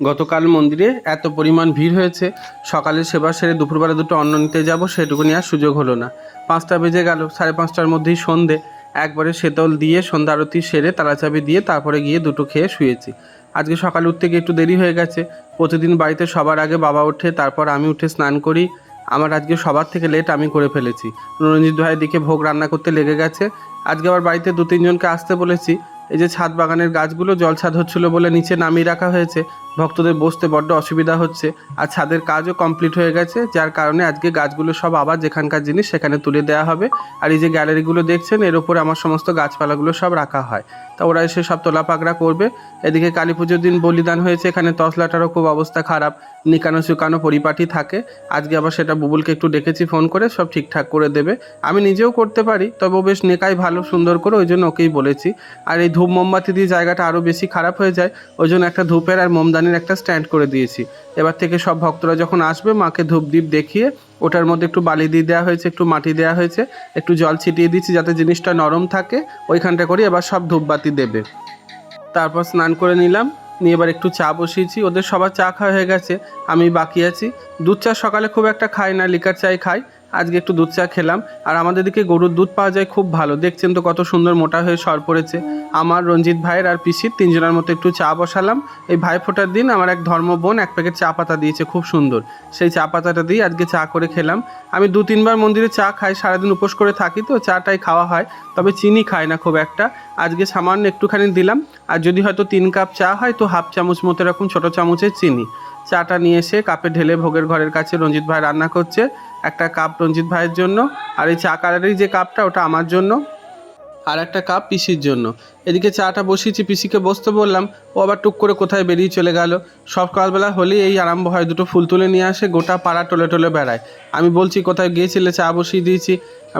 গতকাল মন্দিরে এত পরিমাণ ভিড় হয়েছে সকালে সেবা সেরে দুপুরবেলা দুটো অন্ন নিতে যাব সেটুকুনি আর সুযোগ হলো না। পাঁচটা বেজে গেল, সাড়ে পাঁচটার মধ্যেই সন্ধে। একবারে শীতল দিয়ে সন্ধ্যা আরতি সেরে তালাচাবি দিয়ে তারপরে গিয়ে দুটো খেয়ে শুয়েছি। আজকে সকাল উঠতে গিয়ে একটু দেরি হয়ে গেছে। প্রতিদিন বাড়িতে সবার আগে বাবা ওঠে, তারপর আমি উঠে স্নান করি। আমার আজকে সবার থেকে লেট আমি করে ফেলেছি। রঞ্জিত ভাইয়ের দিকে ভোগ রান্না করতে লেগে গেছে। আজকে আবার বাড়িতে দু তিনজনকে আসতে বলেছি। এই যে ছাদ বাগানের গাছগুলো জল ছাদ হচ্ছিল বলে নিচে নামিয়ে রাখা হয়েছে। ভক্তদের বসতে বড্ড অসুবিধা হচ্ছে। আর ছাদের কাজও কমপ্লিট হয়ে গেছে, যার কারণে আজকে গাছগুলো সব আবার যেখানকার জিনিস সেখানে তুলে দেওয়া হবে। আর এই যে গ্যালারিগুলো দেখছেন, এর উপরে আমার সমস্ত গাছপালাগুলো সব রাখা হয়। তা ওরা এসে সব তোলা পাকড়া করবে। এদিকে কালী পুজোর দিন বলিদান হয়েছে, এখানে তসলাটারও খুব অবস্থা খারাপ। নিকানো শুকানো পরিপাটি থাকে। আজকে আবার সেটা বুবুলকে একটু ডেকেছি ফোন করে, সব ঠিকঠাক করে দেবে। আমি নিজেও করতে পারি, তবে ও বেশ নেকাই ভালো, সুন্দর করে ওই জন্য ওকেই বলেছি। আর এই ধূপ মোমবাতি দিয়ে জায়গাটা আরও বেশি খারাপ হয়ে যায়, ওই জন্য একটা ধূপের আর মোমদানির একটা স্ট্যান্ড করে দিয়েছি। এবার থেকে সব ভক্তরা যখন আসবে, মাকে ধূপ দ্বীপ দেখিয়ে ওটার মধ্যে একটু বালি দিয়ে দেওয়া হয়েছে, একটু মাটি দেওয়া হয়েছে, একটু জল ছিটিয়ে দিচ্ছি যাতে জিনিসটা নরম থাকে, ওইখানটা করে এবার সব ধূপবাতি দেবে। তারপর স্নান করে নিলাম, নিয়ে এবার একটু চা বসিয়েছি। ওদের সবার চা খাওয়া হয়ে গেছে, আমি বাকি আছি। দুধ চা সকালে খুব একটা খাই না, লিকার চাই খাই। আজকে একটু দুধ চা খেলাম। আর আমাদের দিকে গরুর দুধ পাওয়া যায় খুব ভালো। দেখছেন তো কত সুন্দর মোটা হয়ে সর পড়েছে। আমার রঞ্জিত ভাইয়ের আর পিসির তিনজনের মতো একটু চা বসালাম। এই ভাই ফোটার দিন আমার এক ধর্ম বোন এক প্যাকেট চা পাতা দিয়েছে, খুব সুন্দর। সেই চা পাতাটা দিয়ে আজকে চা করে খেলাম। আমি দু তিনবার মন্দিরে চা খাই, সারাদিন উপোস করে থাকি তো, চাটাই খাওয়া হয়। তবে চিনি খাই না খুব একটা। আজকে সামান্য একটুখানি দিলাম। আর যদি হয়তো তিন কাপ চা হয় তো হাফ চামচ মতো এরকম ছোটো চামচের চিনি। চাটা নিয়ে এসে কাপে ঢেলে ভোগের ঘরের কাছে রঞ্জিত ভাই রান্না করছে। একটা কাপ রঞ্জিত ভাইয়ের জন্য আর এই চা কালারের যে কাপটা ওটা আমার জন্য আর একটা কাপ পিসির জন্য। এদিকে চাটা বসিয়েছি, পিসিকে বসতে বললাম। ও আবার টুক করে কোথায় বেরিয়ে চলে গেল। সকালবেলা হলেই এই আরম্ভ হয়, দুটো ফুল তুলে নিয়ে আসে, গোটা পাড়া টলে টলে বেড়ায়। আমি বলছি, কোথায় গিয়েছিলে? চা বসিয়ে দিয়েছি।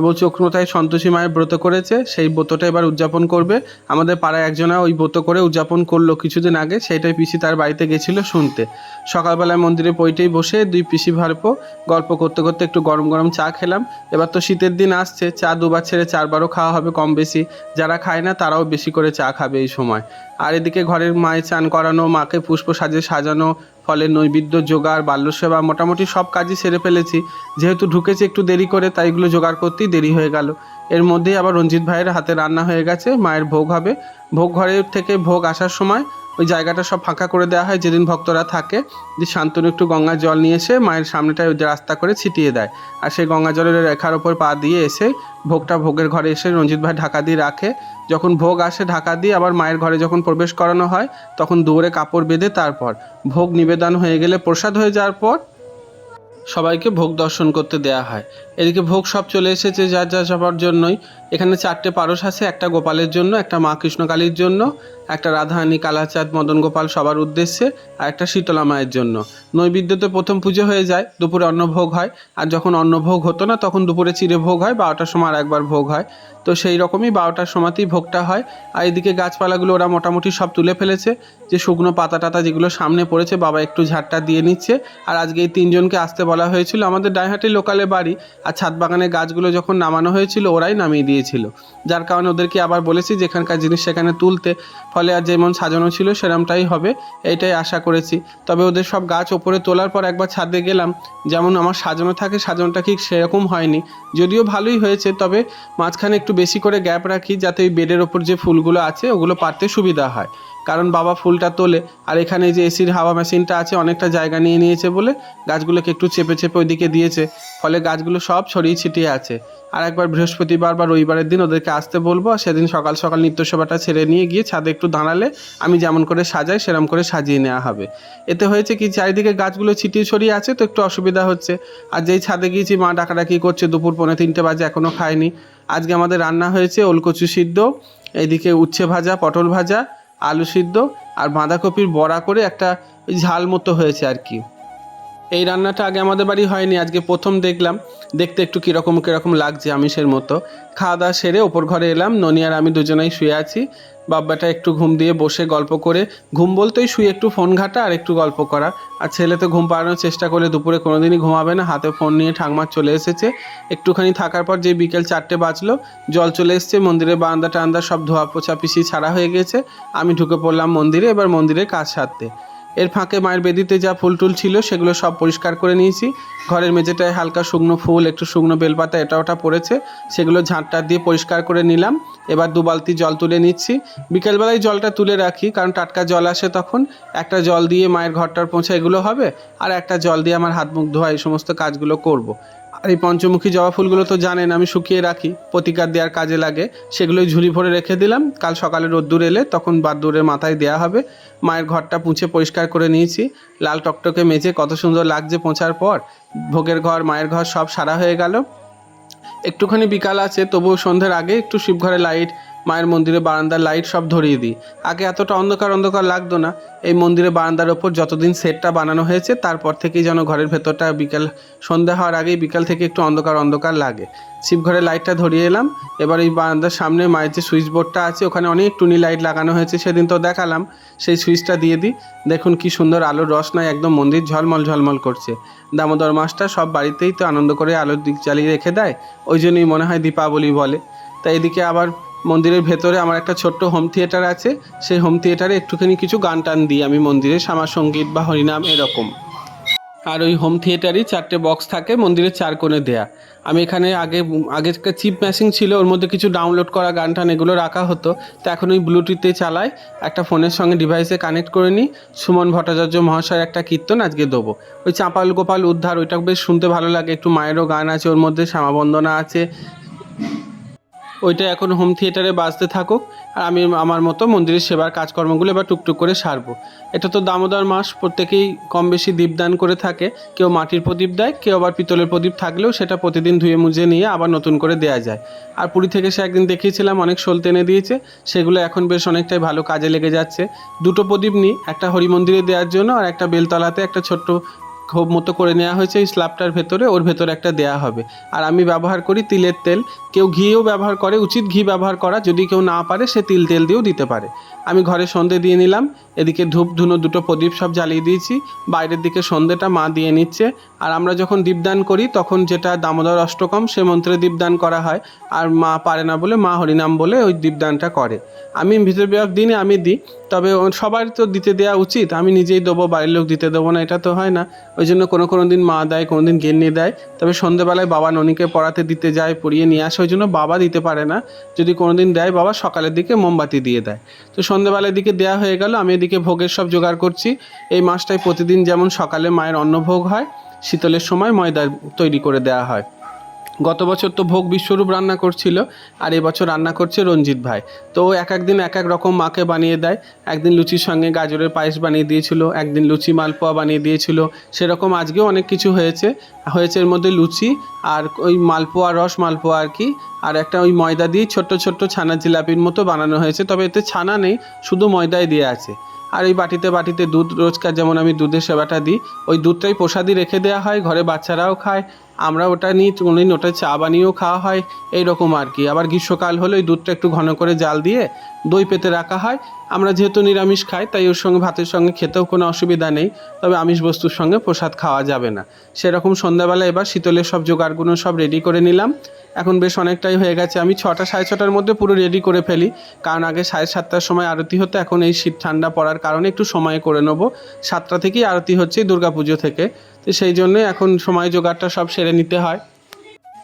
বলছি ও কোথায় সন্তোষী মায়ের ব্রত করেছে, সেই ব্রতটা এবার উদযাপন করবে। আমাদের পাড়ায় একজনা ওই ব্রত করে উদযাপন করল কিছুদিন আগে, সেইটাই পিসি তার বাড়িতে গেছিল শুনতে। সকালবেলায় মন্দিরে পইটেই বসে দুই পিসি ভারপো, গল্প করতে করতে একটু গরম গরম চা খেলাম। এবার তো শীতের দিন আসছে, চা দুবার ছেড়ে চারবারও খাওয়া হবে কম বেশি। যারা খায় না, তারাও বেশি করে চা খাবে এই সময়। আর এদিকে ঘরের মায়ের চান করানো, মাকে পুষ্প সাজে সাজানো, ফলে নৈবেদ্য জোগাড়, বাল্যসেবা মোটামুটি সব কাজই সেরে ফেলেছি। যেহেতু ঢুকেছি একটু দেরি করে, তাই এগুলো জোগাড় করতেই দেরি হয়ে গেল। এর মধ্যেই আবার রঞ্জিত ভাইয়ের হাতে রান্না হয়ে গেছে, মায়ের ভোগ হবে। ভোগ ঘরের থেকে ভোগ আসার সময় ওই জায়গাটা সব ফাঁকা করে দেওয়া হয়, যেদিন ভক্তরা থাকে, যে শান্তনু একটু গঙ্গার জল নিয়ে এসে মায়ের সামনেটায় রাস্তা করে ছিটিয়ে দেয়। আর সেই গঙ্গা জলের রেখার ওপর পা দিয়ে এসে ভোগটা ভোগের ঘরে এসে রঞ্জিত ভাই ঢাকা দিয়ে রাখে। যখন ভোগ আসে ঢাকা দিয়ে, আবার মায়ের ঘরে যখন প্রবেশ করানো হয়, তখন দুয়ারে কাপড় বেঁধে তারপর ভোগ নিবেদন হয়ে গেলে প্রসাদ হয়ে যাওয়ার পর সবাইকে ভোগ দর্শন করতে দেয়া হয়। এদিকে ভোগ সব চলে এসেছে যার যা সবার জন্যই। এখানে চারটে পারস আছে, একটা গোপালের জন্য, একটা মা কৃষ্ণকালীর জন্য, একটা রাধাহানি কালাচাঁদ, মদন গোপাল সবার উদ্দেশ্যে, আর একটা শীতলা মায়ের জন্য। নৈবেদ্যতে প্রথম পুজো হয়ে যায়, দুপুরে অন্নভোগ হয়, আর যখন অন্নভোগ হতো না, তখন দুপুরে চিড়ে ভোগ হয়, বারোটার সময় আর একবার ভোগ হয়। তো সেই রকমই বারোটার সময়তেই ভোগটা হয়, আর এদিকে গাছপালাগুলো ওরা মোটামুটি সব তুলে ফেলেছে, যে শুকনো পাতা টাতা যেগুলো সামনে পড়েছে, বাবা একটু ঝাড়টা দিয়ে নিচ্ছে। আর আজকে এই তিনজনকে আসতে বলা হয়েছিল, আমাদের ডাইহাটি লোকালে বাড়ি, আর ছাদ বাগানের গাছগুলো যখন নামানো হয়েছিল, ওরাই নামিয়ে দিয়েছিল। যার কারণে ওদেরকে আবার বলেছি যেখানকার জিনিস সেখানে তুলতে। ফলে আর যেমন সাজানো ছিল, সেরমটাই হবে এইটাই আশা করেছি। তবে ওদের সব গাছ ওপরে তোলার পর একবার ছাদে গেলাম। যেমন আমার সাজানো থাকে, সাজানোটা ঠিক সেরকম হয়নি। যদিও ভালোই হয়েছে, তবে মাঝখানে একটু বেশি করে গ্যাপ রাখি, যাতে ওই বেডের ওপর যে ফুলগুলো আছে, ওগুলো পারতে সুবিধা হয়। কারণ বাবা ফুলটা তোলে। আর এখানে যে এসির হাওয়া মেশিনটা আছে, অনেকটা জায়গা নিয়ে নিয়েছে বলে গাছগুলোকে একটু চেপে চেপে ওইদিকে দিয়েছে। ফলে গাছগুলো সব ছড়িয়ে ছিটিয়ে আছে। আর একবার বৃহস্পতিবার বা রবিবারের দিন ওদেরকে আসতে বলব। সেদিন সকাল সকাল নিত্য সেবাটা ছেড়ে নিয়ে গিয়ে ছাদে একটু দাঁড়ালে আমি যেমন করে সাজাই, সেরম করে সাজিয়ে নেওয়া হবে। এতে হয়েছে কি, চারিদিকে গাছগুলো ছিটিয়ে ছড়িয়ে আছে, তো একটু অসুবিধা হচ্ছে। আর যেই ছাদে গিয়েছি, মা ডাকাডাকি করছে, দুপুর পৌনে তিনটে বাজে এখনও খায়নি। আজকে আমাদের রান্না হয়েছে ওলকচু সিদ্ধ এদিকে উচ্ছে ভাজা, পটল ভাজা আলু সিদ্ধ আর বাঁধাকপির বড়া করে একটা ঝাল মতো হয়েছে আর কি। এই রান্নাটা আগে আমাদের বাড়ি হয়নি, আজকে প্রথম দেখলাম। দেখতে একটু কীরকম কীরকম লাগছে আমিষের মতো। খাওয়া দাওয়া সেরে ওপর ঘরে এলাম, ননি আর আমি দুজনেই শুয়ে আছি। বাব্বাটা একটু ঘুম দিয়ে বসে গল্প করে, ঘুম বলতেই শুয়ে একটু ফোন ঘাটা আর একটু গল্প করা। আর ছেলে তো ঘুম পাড়ানোর চেষ্টা করলে দুপুরে কোনোদিনই ঘুমাবে না, হাতে ফোন নিয়ে ঠাকমার চলে এসেছে। একটুখানি থাকার পর যে বিকেল চারটে বাজলো, জল চলে এসছে মন্দিরের বারান্দা টান্দা সব ধোয়া পোছা পিসি ছাড়া হয়ে গেছে। আমি ঢুকে পড়লাম মন্দিরে, এবার মন্দিরের কাজ সারতে। এর ফাঁকে মায়ের বেদিতে যা ফুল টুল ছিল সেগুলো সব পরিষ্কার করে নিয়েছি। ঘরের মেঝেটায় হালকা শুকনো ফুল, একটু শুকনো বেলপাতা, এটা ওটা পড়েছে। সেগুলো ঝাঁটটা দিয়ে পরিষ্কার করে নিলাম। এবার দু বালতি জল তুলে নিচ্ছি। বিকেলবেলায় জলটা তুলে রাখি, কারণ টাটকা জল আসে তখন। একটা জল দিয়ে মায়ের ঘরটার পৌঁছা এগুলো হবে, আর একটা জল দিয়ে আমার হাত মুখ ধোয়া, এই সমস্ত কাজগুলো করব। আর এই পঞ্চমুখী জবা ফুলগুলো তো জানেন, আমি শুকিয়ে রাখি, প্রতিকার দেওয়ার কাজে লাগে। সেগুলোই ঝুড়ি ভরে রেখে দিলাম। কাল সকালে রোদ্দুর এলে তখন বাদ্দুরের মাথায় দেয়া হবে। মায়ের ঘরটা পুঁছে পরিষ্কার করে নিয়েছি। লাল টকটকে মেজে কত সুন্দর লাগছে পোঁছার পর। ভোগের ঘর, মায়ের ঘর সব সারা হয়ে গেল। একটুখানি বিকাল আছে, তবুও সন্ধ্যের আগে একটু শিবঘরে লাইট মায়ের মন্দিরে বারান্দার লাইট সব ধরিয়ে দিই। আগে এতটা অন্ধকার অন্ধকার লাগতো না। এই মন্দিরে বারান্দার ওপর যতদিন সেটটা বানানো হয়েছে, তারপর থেকেই যেন ঘরের ভেতরটা বিকাল, সন্ধ্যা হওয়ার আগেই বিকাল থেকে একটু অন্ধকার অন্ধকার লাগে। শিবঘরে লাইটটা ধরিয়ে এলাম। এবার এই বারান্দার সামনে মায়ের যে সুইচ বোর্ডটা আছে, ওখানে অনেক টুনি লাইট লাগানো হয়েছে, সেদিন তো দেখালাম। সেই সুইচটা দিয়ে দিই। দেখুন কি সুন্দর আলোর রসনায় একদম মন্দির ঝলমল ঝলমল করছে। দামোদর মাসটা সব বাড়িতেই তো আনন্দ করে আলোর দিক জ্বালিয়ে রেখে দেয়। ওই জন্যই মনে হয় দীপাবলি বলে। তাই এদিকে আবার মন্দিরের ভেতরে আমার একটা ছোট্ট হোম থিয়েটার আছে। সেই হোম থিয়েটারে একটুখানি কিছু গান টান দিই আমি মন্দিরে শ্যামা সংগীত বা হরিনাম এরকম। আর ওই হোম থিয়েটারই চারটে বক্স থাকে মন্দিরের চার কোণে দেয়া। আমি এখানে আগে আগে একটা চিপ মেশিন ছিল, ওর মধ্যে কিছু ডাউনলোড করা গান টান এগুলো রাখা হতো। তো এখন ওই ব্লুটুথে চালাই, একটা ফোনের সঙ্গে ডিভাইসে কানেক্ট করে নিই। সুমন ভট্টাচার্য মহাশয়ের একটা কীর্তন আজকে দেবো। ওই চাঁপাল গোপাল উদ্ধার, ওইটা বেশ শুনতে ভালো লাগে। একটু মায়েরও গান আছে, ওর মধ্যে শ্যামাবন্দনা আছে। ওইটা এখন হোম থিয়েটারে বাজতে থাকুক, আর আমি আমার মতো মন্দিরের সেবার কাজকর্মগুলো এবার টুকটুক করে সারবো। এটা তো দামোদর মাস, প্রত্যেকেই কম বেশি দীপদান করে থাকে। কেউ মাটির প্রদীপ দেয়, কেউ আবার পিতলের প্রদীপ থাকলেও সেটা প্রতিদিন ধুয়ে মুজে নিয়ে আবার নতুন করে দেয়া যায়। আর পুরী থেকে সে একদিন দেখিয়েছিলাম, অনেক শোল টেনে দিয়েছে। সেগুলো এখন বেশ অনেকটাই ভালো কাজে লেগে যাচ্ছে। দুটো প্রদীপ নিই, একটা হরি মন্দিরে দেওয়ার জন্য আর একটা বেলতলাতে একটা ছোট্ট খোপ মতো করে নেওয়া হয়েছে, এই স্ল্যাবটার ভেতরে, ওর ভেতরে একটা দেয়া হবে। আর আমি ব্যবহার করি তিলের তেল। কেউ ঘিও ব্যবহার করে, উচিত ঘি ব্যবহার করা। যদি কেউ না পারে, সে তিল তেল দিয়েও দিতে পারে। আমি ঘরে সন্ধে দিয়ে নিলাম। এদিকে ধূপ ধুনো দুটো প্রদীপ সব জ্বালিয়ে দিয়েছি। বাইরের দিকে সন্ধেটা মা দিয়ে নিচ্ছে। আর আমরা যখন দীপদান করি, তখন যেটা দামোদর অষ্টকম, সে মন্ত্রে দীপদান করা হয়। আর মা পারে না বলে মা হরিনাম বলে ওই দীপদানটা করে। আমি ভিতর বিভাগ দিনে আমি দিই, তবে সবার তো দিতে দেওয়া উচিত। আমি নিজেই দেবো, বাড়ির লোক দিতে দেবো না, এটা তো হয় না। ওই জন্য কোনো কোনো দিন মা দেয়, কোনো দিন গেন্নি দেয়। তবে সন্ধেবেলায় বাবা ননীকে পড়াতে দিতে যায়, পড়িয়ে নিয়ে আসে। ওই জন্য বাবা দিতে পারে না। যদি কোনো দিন দেয়, বাবা সকালের দিকে মোমবাতি দিয়ে দেয়। তো সন্ধেবেলার দিকে দেয়া হয়ে গেল। আমি এদিকে ভোগের সব জোগাড় করছি। এই মাসটায় প্রতিদিন যেমন সকালে মায়ের অন্নভোগ হয়, শীতলের সময় ময়দা তৈরি করে দেয়া হয়। গত বছর তো ভোগ বিশ্বরূপ রান্না করছিল, আর এবছর রান্না করছে রঞ্জিত ভাই। তো এক একদিন এক এক রকম মাকে বানিয়ে দেয়। একদিন লুচির সঙ্গে গাজরের পায়েস বানিয়ে দিয়েছিল, একদিন লুচি মালপোয়া বানিয়ে দিয়েছিল। সেরকম আজকেও অনেক কিছু হয়েছে। হয়েছে এর মধ্যে লুচি আর ওই মালপোয়া রস মালপোয়া আর কি, আর একটা ওই ময়দা দিয়ে ছোট্ট ছোট্ট ছানা জিলাপির মতো বানানো হয়েছে। তবে এতে ছানা নেই, শুধু ময়দাই দিয়ে আছে। আর ওই বাটিতে বাটিতে দুধ, রোজকার যেমন আমি দুধের সেবাটা দিই, ওই দুধটাই প্রসাদি রেখে দেওয়া হয়, ঘরে বাচ্চারাও খায়। আমরা ওটা নিই কোনোদিন ওটা চা বানিয়েও খাওয়া হয়, এইরকম আর কি। আবার গ্রীষ্মকাল হলে ওই দুধটা একটু ঘন করে জাল দিয়ে দই পেতে রাখা হয় আমরা যেহেতু নিরামিষ খাই, তাই ওর সঙ্গে ভাতের সঙ্গে খেতেও কোনো অসুবিধা নেই। তবে আমিষ বস্তুর সঙ্গে প্রসাদ খাওয়া যাবে না। সেরকম সন্ধ্যাবেলা এবার শীতলের সব জোগাড়গুলো সব রেডি করে নিলাম। এখন বেশ অনেকটাই হয়ে গেছে। আমি ছটা, সাড়ে ছটার মধ্যে পুরো রেডি করে ফেলি। কারণ আগে সাড়ে সাতটার সময় আরতি হতো, এখন এই শীত ঠান্ডা পড়ার কারণে একটু সময় করে নেব। সাতটা থেকেই আরতি হচ্ছে দুর্গাপুজো থেকে। তো সেই জন্যই এখন সময় জোগাড়টা সব সেরে নিতে হয়।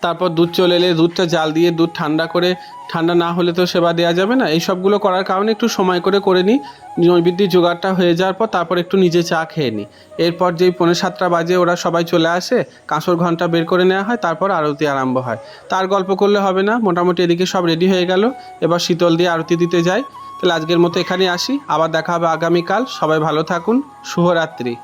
তারপর দুধ চলে এলে দুধটা জাল দিয়ে দুধ ঠান্ডা করে, ঠান্ডা না হলে তো সেবা দেওয়া যাবে না। এই সবগুলো করার কারণে একটু সময় করে করে নিই, নৈবেদ্যের জোগাড়টা হয়ে যাওয়ার পর তারপর একটু নিজে চা খেয়ে নিই। এরপর যেই পনেরো সাতটা বাজে ওরা সবাই চলে আসে, কাঁসর ঘণ্টা বের করে নেওয়া হয়, তারপর আরতি আরম্ভ হয়। তার গল্প করলে হবে না, মোটামুটি এদিকে সব রেডি হয়ে গেল, এবার শীতল দিয়ে আরতি দিতে যাই তাহলে আজকের মতো এখানে আসি, আবার দেখা হবে আগামীকাল, সবাই ভালো থাকুন, শুভরাত্রি।